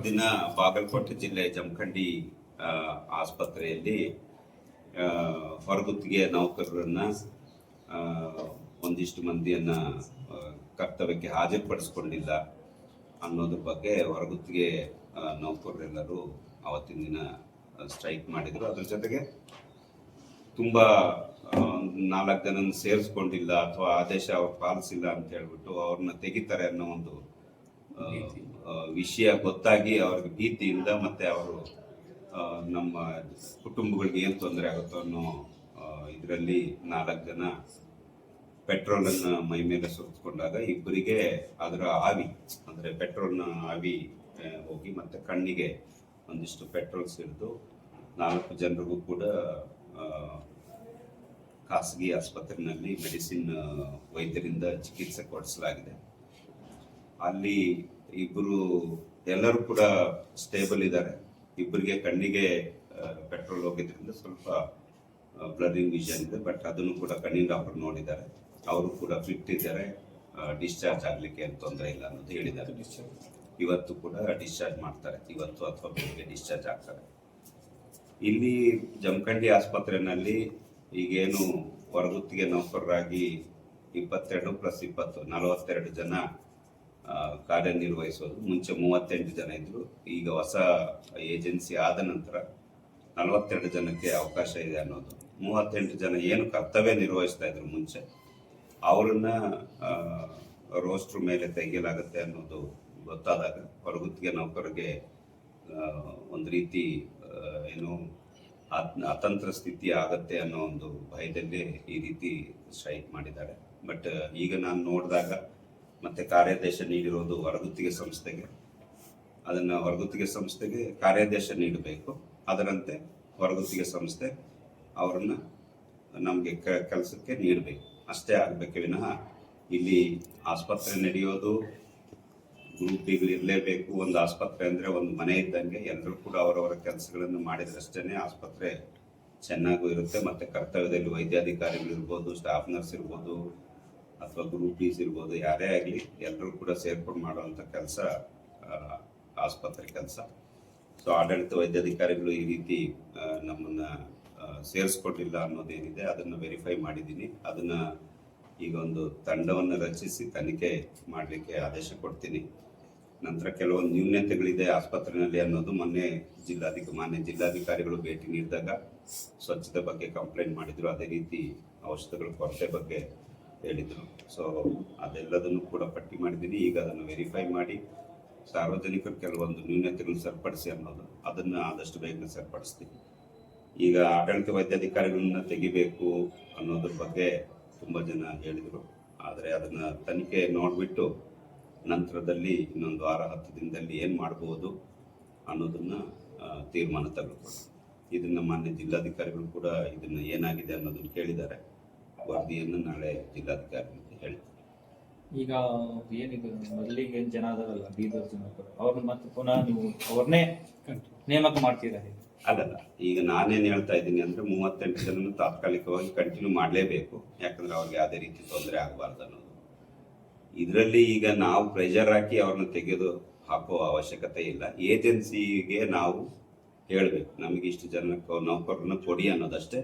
ದಿನ ಬಾಗಲಕೋಟೆ ಜಿಲ್ಲೆ ಜಮಖಂಡಿ ಆಸ್ಪತ್ರೆಯಲ್ಲಿ ಹೊರಗುತ್ತಿಗೆ ನೌಕರರನ್ನ ಒಂದಿಷ್ಟು ಮಂದಿಯನ್ನ ಕರ್ತವ್ಯಕ್ಕೆ ಹಾಜರುಪಡಿಸ್ಕೊಂಡಿಲ್ಲ ಅನ್ನೋದ್ರ ಬಗ್ಗೆ ಹೊರಗುತ್ತಿಗೆ ನೌಕರರೆಲ್ಲರೂ ಅವತ್ತಿನ ದಿನ ಸ್ಟ್ರೈಕ್ ಮಾಡಿದ್ರು. ಅದ್ರ ಜೊತೆಗೆ ತುಂಬಾ ನಾಲ್ಕು ಜನನ ಸೇರಿಸ್ಕೊಂಡಿಲ್ಲ ಅಥವಾ ಆದೇಶ ಅವ್ರು ಪಾಲಿಸಿಲ್ಲ ಅಂತ ಹೇಳ್ಬಿಟ್ಟು ಅವ್ರನ್ನ ತೆಗಿತಾರೆ ಅನ್ನೋ ಒಂದು ವಿಷಯ ಗೊತ್ತಾಗಿ ಅವ್ರಿಗೆ ಭೀತಿಯಿಂದ ಮತ್ತೆ ಅವರು ನಮ್ಮ ಕುಟುಂಬಗಳಿಗೆ ಏನು ತೊಂದರೆ ಆಗುತ್ತೋ ಅನ್ನೋ ಇದರಲ್ಲಿ ನಾಲ್ಕು ಜನ ಪೆಟ್ರೋಲನ್ನು ಮೈ ಮೇಲೆ ಸುರಿದುಕೊಂಡಾಗ ಇಬ್ಬರಿಗೆ ಅದರ ಆವಿ, ಅಂದ್ರೆ ಪೆಟ್ರೋಲ್ನ ಆವಿ ಹೋಗಿ ಮತ್ತೆ ಕಣ್ಣಿಗೆ ಒಂದಿಷ್ಟು ಪೆಟ್ರೋಲ್ ಸಿಡಿದು ನಾಲ್ಕು ಜನರಿಗೂ ಕೂಡ ಖಾಸಗಿ ಆಸ್ಪತ್ರೆಯಲ್ಲಿ ಮೆಡಿಸಿನ್ ವೈದ್ಯರಿಂದ ಚಿಕಿತ್ಸೆ ಕೊಡಿಸಲಾಗಿದೆ. ಅಲ್ಲಿ ಇಬ್ಬರು ಎಲ್ಲರೂ ಕೂಡ ಸ್ಟೇಬಲ್ ಇದ್ದಾರೆ. ಇಬ್ಬರಿಗೆ ಕಣ್ಣಿಗೆ ಪೆಟ್ರೋಲ್ ಹೋಗಿದ್ರಿಂದ ಸ್ವಲ್ಪ ಬ್ಲರಿಂಗ್ ವಿಷನ್ ಇದೆ. ಬಟ್ ಅದನ್ನು ಕೂಡ ಕಣ್ಣಿನ ಡಾಕ್ಟರ್ ನೋಡಿದ್ದಾರೆ. ಅವರು ಕೂಡ ಫಿಟ್ ಇದ್ದಾರೆ. ಡಿಸ್ಚಾರ್ಜ್ ಆಗಲಿಕ್ಕೆ ಏನು ತೊಂದರೆ ಇಲ್ಲ ಅನ್ನೋದು ಹೇಳಿದ್ದಾರೆ. ಇವತ್ತು ಕೂಡ ಡಿಸ್ಚಾರ್ಜ್ ಮಾಡ್ತಾರೆ. ಇವತ್ತು ಅಥವಾ ಬೆಳಿಗ್ಗೆ ಡಿಸ್ಚಾರ್ಜ್ ಆಗ್ತಾರೆ. ಇಲ್ಲಿ ಜಮಖಂಡಿ ಆಸ್ಪತ್ರೆಯಲ್ಲಿ ಈಗೇನು ಹೊರಗುತ್ತಿಗೆ ನೌಕರರಾಗಿ ಇಪ್ಪತ್ತೆರಡು ಪ್ಲಸ್ ಇಪ್ಪತ್ತು ನಲವತ್ತೆರಡು ಜನ ಕಾರ್ಯನಿರ್ವಹಿಸೋದು ಮುಂಚೆ ಮೂವತ್ತೆಂಟು ಜನ ಇದ್ದರು ಈಗ ಹೊಸ ಏಜೆನ್ಸಿ ಆದ ನಂತರ ನಲವತ್ತೆರಡು ಜನಕ್ಕೆ ಅವಕಾಶ ಇದೆ ಅನ್ನೋದು. ಮೂವತ್ತೆಂಟು ಜನ ಏನು ಕರ್ತವ್ಯ ನಿರ್ವಹಿಸ್ತಾ ಇದ್ರು ಮುಂಚೆ ಅವರನ್ನ ರೋಸ್ಟ್ರ್ ಮೇಲೆ ತೆಗೆಯಲಾಗುತ್ತೆ ಅನ್ನೋದು ಗೊತ್ತಾದಾಗ ಹೊರಗುತ್ತಿಗೆ ನೌಕರರಿಗೆ ಆ, ಒಂದು ರೀತಿ ಏನು ಅತ್- ಅತಂತ್ರ ಸ್ಥಿತಿ ಆಗತ್ತೆ ಅನ್ನೋ ಒಂದು ಭಯದಲ್ಲಿ ಈ ರೀತಿ ಸ್ಟ್ರೈಕ್ ಮಾಡಿದ್ದಾರೆ. ಬಟ್ ಈಗ ನಾನು ನೋಡಿದಾಗ ಮತ್ತೆ ಕಾರ್ಯಾದೇಶ ನೀಡಿರೋದು ಹೊರಗುತ್ತಿಗೆ ಸಂಸ್ಥೆಗೆ. ಅದನ್ನ ಹೊರಗುತ್ತಿಗೆ ಸಂಸ್ಥೆಗೆ ಕಾರ್ಯಾದೇಶ ನೀಡಬೇಕು. ಅದರಂತೆ ಹೊರಗುತ್ತಿಗೆ ಸಂಸ್ಥೆ ಅವರನ್ನು ನಮಗೆ ಕೆಲಸಕ್ಕೆ ನೀಡಬೇಕು. ಅಷ್ಟೇ ಆಗಬೇಕೆ. ವಿನಃ ಇಲ್ಲಿ ಆಸ್ಪತ್ರೆ ನಡೆಯೋದು ಗ್ರೂಪಿಗಳು ಇರಲೇಬೇಕು. ಒಂದು ಆಸ್ಪತ್ರೆ ಅಂದರೆ ಒಂದು ಮನೆ ಇದ್ದಂಗೆ ಎಲ್ಲರೂ ಕೂಡ ಅವರವರ ಕೆಲಸಗಳನ್ನು ಮಾಡಿದ್ರಷ್ಟೇ ಆಸ್ಪತ್ರೆ ಚೆನ್ನಾಗೂ ಇರುತ್ತೆ. ಮತ್ತೆ ಕರ್ತವ್ಯದಲ್ಲಿ ವೈದ್ಯಾಧಿಕಾರಿಗಳು ಇರ್ಬೋದು, ಸ್ಟಾಫ್ ನರ್ಸ್ ಇರ್ಬೋದು ಅಥವಾ ಗ್ರೂಪೀಸ್ ಇರ್ಬೋದು, ಯಾರೇ ಆಗಲಿ ಎಲ್ಲರೂ ಕೂಡ ಸೇರ್ಕೊಂಡು ಮಾಡುವಂಥ ಕೆಲಸ ಆಸ್ಪತ್ರೆ ಕೆಲಸ. ಸೊ ಆಡಳಿತ ವೈದ್ಯಾಧಿಕಾರಿಗಳು ಈ ರೀತಿ ನಮ್ಮನ್ನು ಸೇರಿಸ್ಕೊಟ್ಟಿಲ್ಲ ಅನ್ನೋದೇನಿದೆ, ಅದನ್ನು ವೆರಿಫೈ ಮಾಡಿದ್ದೀನಿ. ಅದನ್ನ ಈಗ ಒಂದು ತಂಡವನ್ನು ರಚಿಸಿ ತನಿಖೆ ಮಾಡಲಿಕ್ಕೆ ಆದೇಶ ಕೊಡ್ತೀನಿ. ನಂತರ ಕೆಲವೊಂದು ನ್ಯೂನ್ಯತೆಗಳಿದೆ ಆಸ್ಪತ್ರೆಯಲ್ಲಿ ಅನ್ನೋದು ಮೊನ್ನೆ ಜಿಲ್ಲಾಧಿಕ, ಮಾನ್ಯ ಜಿಲ್ಲಾಧಿಕಾರಿಗಳು ಭೇಟಿ ನೀಡಿದಾಗ ಸ್ವಚ್ಛತೆ ಬಗ್ಗೆ ಕಂಪ್ಲೇಂಟ್ ಮಾಡಿದ್ರು. ಅದೇ ರೀತಿ ಔಷಧಗಳ ಕೊರತೆ ಬಗ್ಗೆ ಹೇಳಿದ್ರು. ಸೊ ಅದೆಲ್ಲದನ್ನು ಕೂಡ ಪಟ್ಟಿ ಮಾಡಿದ್ದೀನಿ. ಈಗ ಅದನ್ನು ವೆರಿಫೈ ಮಾಡಿ ಸಾರ್ವಜನಿಕರು ಕೆಲವೊಂದು ನ್ಯೂನತೆಗಳು ಸರಿಪಡಿಸಿ ಅನ್ನೋದು, ಅದನ್ನು ಆದಷ್ಟು ಬೇಗನೆ ಸರಿಪಡಿಸ್ತೀನಿ. ಈಗ ಆಡಳಿತ ವೈದ್ಯಾಧಿಕಾರಿಗಳನ್ನ ತೆಗಿಬೇಕು ಅನ್ನೋದ್ರ ಬಗ್ಗೆ ತುಂಬ ಜನ ಹೇಳಿದರು. ಆದರೆ ಅದನ್ನು ತನಿಖೆ ನೋಡಿಬಿಟ್ಟು ನಂತರದಲ್ಲಿ ಇನ್ನೊಂದು ವಾರ ಹತ್ತು ದಿನದಲ್ಲಿ ಏನು ಮಾಡ್ಬೋದು ಅನ್ನೋದನ್ನು ತೀರ್ಮಾನ ತಗೊಳ್ಬೋದು ಇದನ್ನು ಮಾನ್ಯ ಜಿಲ್ಲಾಧಿಕಾರಿಗಳು ಕೂಡ ಇದನ್ನು ಏನಾಗಿದೆ ಅನ್ನೋದನ್ನು ಕೇಳಿದ್ದಾರೆ. ವರದಿಯನ್ನು ನಾಳೆ ಜಿಲ್ಲಾಧಿಕಾರಿ ಅಂತ ಹೇಳ್ತೀನಿ. ಈಗ ಏನಿದೆ ಮೊದಲಿಗೆ ಏನು ಜನ ಅದಾರಲ್ಲ ಬೀದರ್ ಜನ ಅವ್ರನ್ನ ಮತ್ತೆ ಪುನಃ ನೀವು ಅವ್ರನ್ನೇ ನೇಮಕ ಮಾಡ್ತೀರಾ? ಅದಲ್ಲ ಈಗ ನಾನೇನು ಹೇಳ್ತಾ ಇದ್ದೀನಿ ಅಂದ್ರೆ ಮೂವತ್ತೆಂಟು ಜನ ತಾತ್ಕಾಲಿಕವಾಗಿ ಕಂಟಿನ್ಯೂ ಮಾಡಲೇಬೇಕು ಯಾಕಂದ್ರೆ ಅವ್ರಿಗೆ ಯಾವುದೇ ರೀತಿ ತೊಂದರೆ ಆಗಬಾರ್ದು ಅನ್ನೋದು. ಇದರಲ್ಲಿ ಈಗ ನಾವು ಪ್ರೆಷರ್ ಹಾಕಿ ಅವ್ರನ್ನ ತೆಗೆದು ಹಾಕೋ ಅವಶ್ಯಕತೆ ಇಲ್ಲ. ಏಜೆನ್ಸಿಗೆ ನಾವು ಹೇಳಬೇಕು ನಮಗೆ ಇಷ್ಟು ಜನಕ್ಕೆ ನೌಕರರನ್ನ ಕೊಡಿ ಅನ್ನೋದಷ್ಟೇ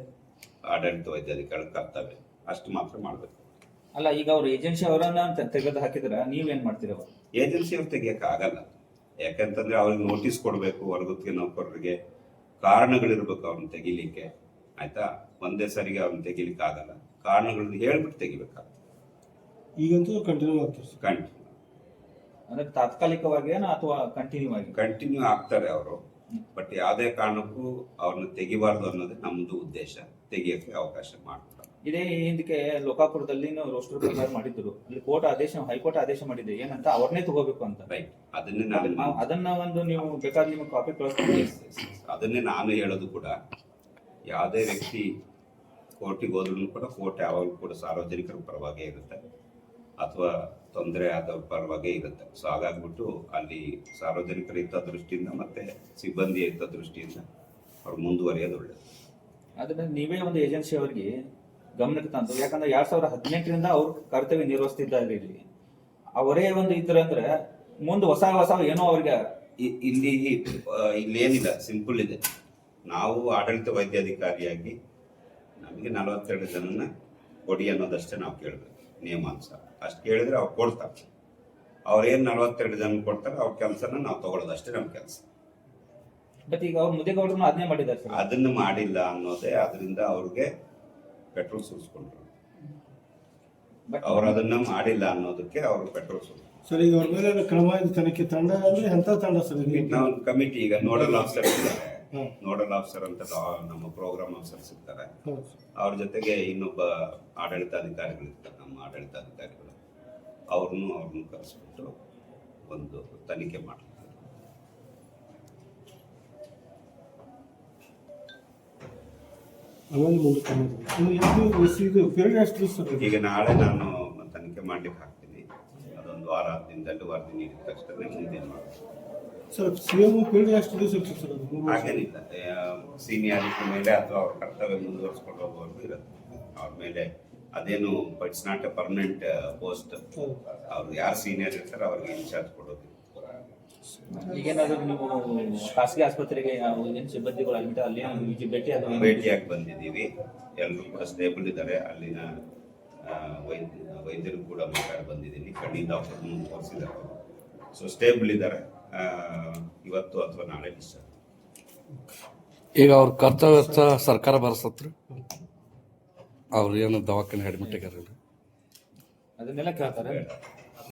ಆಡಳಿತ ವೈದ್ಯಾಧಿಕಾರಿ ಕರ್ತವ್ಯ. ಅಷ್ಟು ಮಾತ್ರ ಮಾಡಬೇಕು. ಅಲ್ಲ ಈಗ ಅವ್ರ ಏಜೆನ್ಸಿ ಅವರನ್ನ ತೆ- ತೆಗೆದು ಹಾಕಿದ್ರೆ ನೀವೇನ್ ಮಾಡ್ತೀರ ಅವ್ರು? ಏಜೆನ್ಸಿ ಅವ್ರು ತೆಗಿಯಕ್ಕೆ ಆಗಲ್ಲ. ಯಾಕಂತಂದ್ರೆ ಅವ್ರಿಗೆ ನೋಟಿಸ್ ಕೊಡಬೇಕು ಹೊರಗುತ್ತಿಗೆ ನೌಕರರಿಗೆ ಕಾರಣಗಳಿರ್ಬೇಕು ಅವ್ರನ್ನ ತೆಗಿಲಿಕ್ಕೆ. ಆಯ್ತಾ? ಒಂದೇ ಸರಿಗೆ ಅವ್ರನ್ನ ತೆಗಿಲಿಕ್ಕೆ ಆಗಲ್ಲ. ಕಾರಣಗಳನ್ನ ಹೇಳ್ಬಿಟ್ಟು ತೆಗಿಬೇಕಾಗ್ತದೆ. ಈಗಂತೂ ಕಂಟಿನ್ಯೂ ಆಗ್ತದೆ ಕಂಟಿನ್ಯೂ ಅಂದ್ರೆ ತಾತ್ಕಾಲಿಕವಾಗಿ ಅಥವಾ ಕಂಟಿನ್ಯೂ ಆಗಿ? ಕಂಟಿನ್ಯೂ ಆಗ್ತಾರೆ ಅವರು. ಬಟ್ ಯಾವುದೇ ಕಾರಣಕ್ಕೂ ಅವ್ರನ್ನ ತೆಗಿಬಾರ್ದು ಅನ್ನೋದೇ ನಮ್ದು ಉದ್ದೇಶ. ತೆಗಿಯಕ್ಕೆ ಅವಕಾಶ ಮಾಡ್ತಾರೆ ಇದೇ ಹಿಂದಕ್ಕೆ ಲೋಕಾಪುರದಲ್ಲಿ ರೋಸ್ಟರ್ ಪ್ರಕಾರ ಮಾಡಿದ್ರು. ಅಲ್ಲಿ ಕೋರ್ಟ್ ಆದೇಶ ಹೈಕೋರ್ಟ್ ಆದೇಶ ಮಾಡಿದೆ. ಏನಂತ ಅವ್ರನ್ನೇ ತಗೋಬೇಕು ಅಂತ. ರೈಟ್ ಅದನ್ನೇ ನಾನು ಅದನ್ನ ಒಂದು ನೀವು ಬೇಕಾದ್ರೆ ನಿಮಗೆ ಕಾಪಿ ಕಳಿಸ್ತೀನಿ ಅದನ್ನೇ ನಾನು ಹೇಳೋದು ಕೂಡ ಯಾವುದೇ ವ್ಯಕ್ತಿ ಕೋರ್ಟಿಗೆ ಹೋದ್ರೂ ಕೂಡ ಕೋರ್ಟ್ ಯಾವಾಗಲೂ ಕೂಡ ಸಾರ್ವಜನಿಕರ ಪರವಾಗೇ ಇರುತ್ತೆ. ಅಥವಾ ತೊಂದರೆ ಆದ ಪರವಾಗೇ ಇರುತ್ತೆ. ಸೊ ಹಾಗಾಗ್ಬಿಟ್ಟು ಅಲ್ಲಿ ಸಾರ್ವಜನಿಕರ ಹಿತ ದೃಷ್ಟಿಯಿಂದ ಮತ್ತೆ ಸಿಬ್ಬಂದಿಯ ಹಿತ ದೃಷ್ಟಿಯಿಂದ ಅವ್ರು ಮುಂದುವರಿಯೋದು ಒಳ್ಳೆಯದು ಅದನ್ನ ನೀವೇ ಒಂದು ಏಜೆನ್ಸಿ ಅವರಿಗೆ ಗಮನಕ್ಕೆ ತಂದು ಯಾಕಂದ್ರೆ ಎರಡ್ ಸಾವಿರದ ಹದಿನೆಂಟರಿಂದ ಅವ್ರು ಕರ್ತವ್ಯ ನಿರ್ವಹಿಸ್ತಿದ್ದಾರೆ ಇಲ್ಲಿ. ಅವರೇ ಒಂದು ಇದ್ರಂದ್ರೆ ಮುಂದೆ ಹೊಸ ಹೊಸ ಏನೋ ಅವ್ರಿಗೆ ಇ- ಇಲ್ಲಿ ಏನಿಲ್ಲ ಇಲ್ಲೇನಿಲ್ಲ ಸಿಂಪಲ್ ಇದೆ. ನಾವು ಆಡಳಿತ ವೈದ್ಯಾಧಿಕಾರಿಯಾಗಿ ನಮಗೆ ನಲವತ್ತೆರಡು ಜನನ ಕೊಡಿ ಅನ್ನೋದಷ್ಟೇ ನಾವು ಕೇಳಬೇಕು ನಿಯಮಾನುಸಾರ. ಅಷ್ಟು ಕೇಳಿದ್ರೆ ಅವ್ರು ಕೊಡ್ತಾರೆ. ಅವ್ರೇನು ನಲವತ್ತೆರಡು ಜನ ಕೊಡ್ತಾರೆ ಅವ್ರ ಕೆಲಸನ ನಾವು ತಗೊಳ್ಳೋದಷ್ಟೇ ನಮ್ಮ ಕೆಲಸ. ಬಟ್ ಈಗ ಅವ್ರು ಮುದೇಗೌಡರನ್ನ ಅದನ್ನೇ ಮಾಡಿದ್ದಾರೆ ಸರ್. ಅದನ್ನು ಮಾಡಿಲ್ಲ ಅನ್ನೋದೇ ಅದರಿಂದ ಅವ್ರಿಗೆ ಪೆಟ್ರೋಲ್ ಸುರಿಸ್ಕೊಂಡ್ರು ಅವ್ರು ಅದನ್ನ ಮಾಡಿಲ್ಲ ಅನ್ನೋದಕ್ಕೆ ಅವರು ಪೆಟ್ರೋಲ್ ಸುರಿಸ್ಕೊಂಡ್ರು ಸರ್ ಈಗ ಅವ್ರ ಮೇಲೆ ಕ್ರಮ ಇದು ತನಿಖೆ ತಂಡ ಅಂದ್ರೆ ಎಂತ ತಂಡ ಸರ್ ಇದು? ನಾವು ಕಮಿಟಿ ಈಗ ನೋಡಲ್ ಆಫೀಸರ್ ಇದ್ದಾರೆ ಹ್ಮ್. ನೋಡಲ್ ಆಫೀಸರ್ ಅಂತ ಲಾ- ನಮ್ಮ ಪ್ರೋಗ್ರಾಮ್ ಆಫೀಸರ್ ಸಿಗ್ತಾರೆ ಹೌದು ಸರ್. ಅವ್ರ ಜೊತೆಗೆ ಇನ್ನೊಬ್ಬ ಆಡಳಿತಾಧಿಕಾರಿಗಳು ಇರ್ತಾರೆ ನಮ್ಮ ಆಡಳಿತಾಧಿಕಾರಿಗಳು ಅವ್ರನ್ನು ಅವ್ರನ್ನು ಕರೆಸ್ಬಿಟ್ಟು ಒಂದು ತನಿಖೆ ಮಾಡ್ತಾರೆ ಆಮೇಲೆ ಮುಂದಕ್ಕೆ ಎಷ್ಟು ಇದು ಪೀರಿಯಡ್ ಎಷ್ಟು ದಿವಸ ಈಗ ನಾಳೆ ನಾನು ತನಿಖೆ ಮಾಡ್ಲಿಕ್ಕೆ ಹಾಕ್ತೀನಿ. ಅದೊಂದು ವಾರ ದಿನದಲ್ಲಿ ವರದಿ ನೀಡಿದ ತಕ್ಷಣ ಮುಂದಿನ ಮಾಡ್ತೀನಿ ಸರ್ ಸಿ ಎಂ ಪೀರಿಯಡ್ ಎಷ್ಟು ದಿವಸ ಇರ್ತದೆ ಸರ್ ಅದು. ಮೂರು ವರ್ಷ? ಹಾಗೇನಿಲ್ಲ. ಸೀನಿಯಾರಿಟಿ ಮೇಲೆ ಅಥವಾ ಅವ್ರ ಕರ್ತವ್ಯ ಮುಂದುವರ್ಸ್ಕೊಂಡು ಹೋಗೋವರೆಗೂ ಇರುತ್ತೆ. ಅವ್ರ ಮೇಲೆ ಅದೇನು but it's not a permanent post ಅವ್ರಿಗೆ ಅವ್ರು ಯಾರು ಸೀನಿಯರ್ ಇರ್ತಾರೆ ಅವ್ರಿಗೆ ಇನ್ಚಾರ್ಜ್ ಕೊಡೋದು ಈಗೇನಾದ್ರು ನೀವು ಖಾಸಗಿ ಆಸ್ಪತ್ರೆಗೆ ಏನು ಸಿಬ್ಬಂದಿಗಳು ಅಡ್ಮಿಟ್ ಅಲ್ಲಿ ನೀವು ಭೇಟಿ ಆದ ಭೇಟಿಯಾಗಿ ಬಂದಿದ್ದೀವಿ. ಎಲ್ಲರೂ ಕೂಡ ಸ್ಟೇಬಲ್ ಇದ್ದಾರೆ ಅಲ್ಲಿನ ವೈದ್ಯ ವೈದ್ಯರು ಕೂಡ ಮಾತಾಡಿ ಬಂದಿದ್ದೀನಿ ಕಣ್ಣಿನ ಆಪರೇಷನ್ ತೋರಿಸಿದ್ದಾರೆ. ಸೊ ಸ್ಟೇಬಲ್ ಇದ್ದಾರೆ ಇವತ್ತು ಅಥವಾ ನಾಳೆ ಡಿಸ್ಚಾರ್ಜ್ ಈಗ ಅವ್ರ ಕರ್ತವ್ಯ ಸರ್ಕಾರ ಬರ್ಸತ್ರ ಅವ್ರು ಏನು ದವಾಖಾನೆ ಅಡ್ಮಿಟ್ ಆಗ್ಯಾರ ಅದನ್ನೆಲ್ಲ ಕೇಳ್ತಾರೆ.